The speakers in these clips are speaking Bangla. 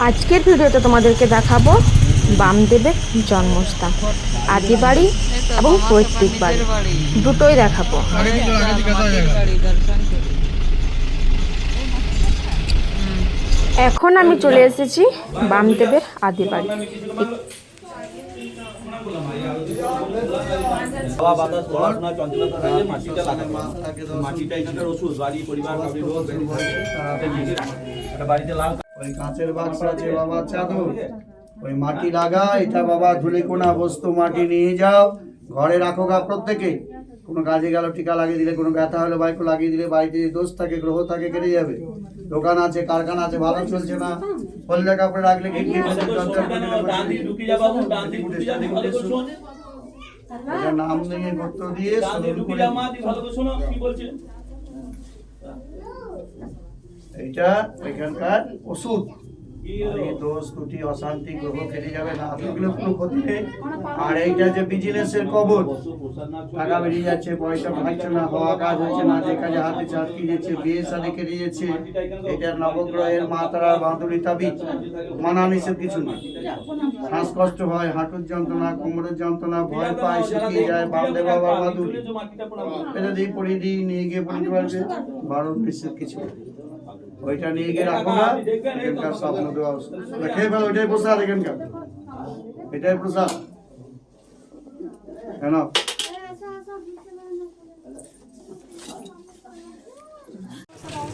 আজকের ভিডিওতে তোমাদেরকে দেখাবো বামদেবের জন্মস্থান আদি বাড়ি এবং পৈতৃক বাড়ি। দুটোই দেখাবো। এখন আমি চলে এসেছি বামদেবের আদি বাড়ি বাড়িতে লাল ওই কাঁচের বাক্স আছে বাবা চাদর। ওই মাটি লাগা এটা বাবা ধুলে কোনা বস্তু মাটি নিয়ে যাও ঘরে রাখো গা প্রত্যেকে। কোনো কাজে গেল টিকা লাগিয়ে দিলে কোনো ব্যথা হলে বাইকও লাগিয়ে দিলে বাড়িতে দোষ থাকে গ্রহ থাকে কেটে যাবে। দোকান আছে কারখানা আছে ভালো চলছে না। হলদে কাপড়ে রাখলে নাম নিয়ে করতে দিয়ে ভালো শোনো, কি বলছে? এইটা এখানকার ওষুধ? এই দোষ, ত্রুটি, অশান্তি, গ্রহ কেটে যাবে না থাকলে কোনো ক্ষতি নেই আর এইটা যে বিজনেসের কবর না। টাকা বেরিয়ে যাচ্ছে, পয়সা পাচ্ছে না, হওয়া কাজ হচ্ছে না, যে কাজে হাতে চাটকি যাচ্ছে বিয়ে সাথে কেটে যাচ্ছে এটা নবগ্রহের মাতারা বাঁধুরি তাবিজ মানা নিষেধ কিছু নেই শ্বাসকষ্ট হয়, হাঁটুর যন্ত্রণা, কোমরের যন্ত্রণা, ভয় পায়, শুকিয়ে যায় বামদে বাবার বাঁধুরি এটা দিয়ে পড়িয়ে দিই নিয়ে গিয়ে পড়িতে পারবে বারণ নিষেধ কিছু নেই। ওইটা নিয়ে গিয়ে রাখো না। এখানকার স্বপ্ন দেওয়া উচিত। খেয়ে ফেলো ওইটাই প্রসাদ এখানকার। এটাই প্রসাদ। কেন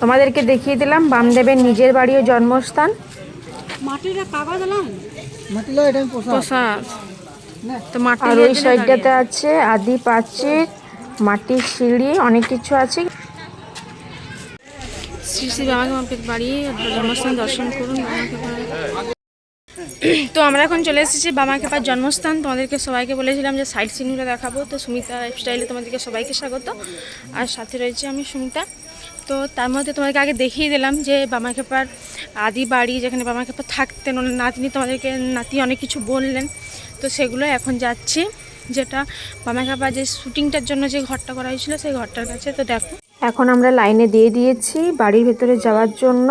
তোমাদেরকে দেখিয়ে দিলাম বামদেবের নিজের বাড়ি ও জন্মস্থান। প্রসাদ। আর ওই সাইডটাতে আছে আদি প্রাচীর মাটির সিঁড়ি অনেক কিছু আছে। শ্রী শ্রী মাপের বাড়ি জন্মস্থান দর্শন করুন তো আমরা এখন চলে এসেছি বামা খেপার জন্মস্থান। তোমাদেরকে সবাইকে বলেছিলাম যে সাইড সিনগুলো দেখাবো। তো সুমিতা লাইফস্টাইলে তোমাদেরকে সবাইকে স্বাগত। আর সাথে রয়েছে আমি সুমিতা। তো তার মধ্যে তোমাদেরকে আগে দেখিয়ে দিলাম যে বামা খেপার আদি বাড়ি, যেখানে বামা খেপা থাকতেন, ওনার নাতনি তোমাদেরকে, নাতি অনেক কিছু বললেন। তো সেগুলো এখন যাচ্ছি। যেটা বামা খেপা যে শুটিংটার জন্য যে ঘরটা করা হয়েছিল, সেই ঘরটার কাছে। তো দেখো এখন আমরা লাইনে দিয়ে দিয়েছি বাড়ির ভেতরে যাওয়ার জন্য।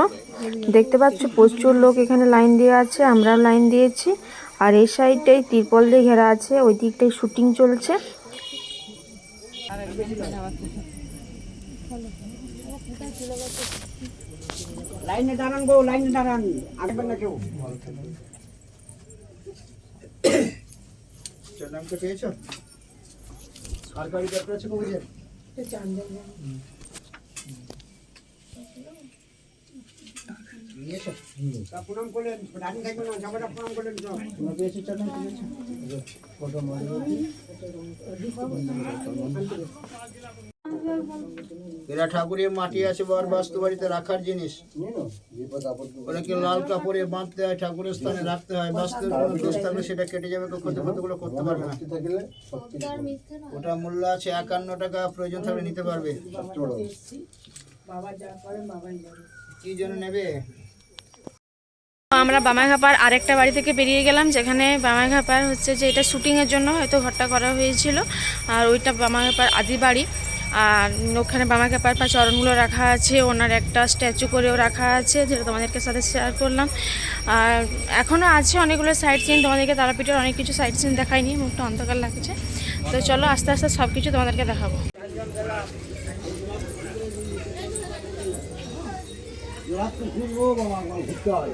দেখতে পাচ্ছ প্রচুর লোক এখানে লাইন দিয়ে আছে আমরাও লাইন দিয়েছি। আর এই সাইডটাই তিরপল দিয়ে ঘেরা আছে ওই দিকটাই শুটিং চলছে। লাইনে দাঁড়ান গো লাইনে দাঁড়ান আসবেন না কেউ। নামটা পেয়েছ? সরকারি ব্যাপার আছে প্রণাম করলেন রানী থাকবেন না জামাটা প্রণাম করলেন তো এরা ঠাকুরের মাটি আছে বর বাস্তু বাড়িতে রাখার জিনিস। ওটাকে লাল কাপড়ে বাঁধতে হয়, ঠাকুরের স্থানে রাখতে হয় বাস্তুর কোনো দোষ থাকলে সেটা কেটে যাবে করতে পারবে না। ওটা মূল্য আছে একান্ন টাকা, প্রয়োজন থাকলে নিতে পারবে। কি জন্য নেবে? আমরা বামাঘাপার আরেকটা বাড়ি থেকে বেরিয়ে গেলাম, যেখানে বামাঘাপার হচ্ছে যে এটা শুটিংয়ের জন্য হয়তো ঘরটা করা হয়েছিল। আর ওইটা বামাঘাপার আদি বাড়ি। আর ওখানে বামাঘাপার পা চরণগুলো রাখা আছে, ওনার একটা স্ট্যাচু করেও রাখা আছে, যেটা তোমাদেরকে সাথে শেয়ার করলাম। আর এখনও আছে অনেকগুলো সাইড সিন তোমাদেরকে তারাপীঠের অনেক কিছু সাইড সিন দেখায়নি মুখটা অন্ধকার লাগছে। তো চলো আস্তে আস্তে সব কিছু তোমাদেরকে দেখাবো। বাবা ঘুরতে হয়।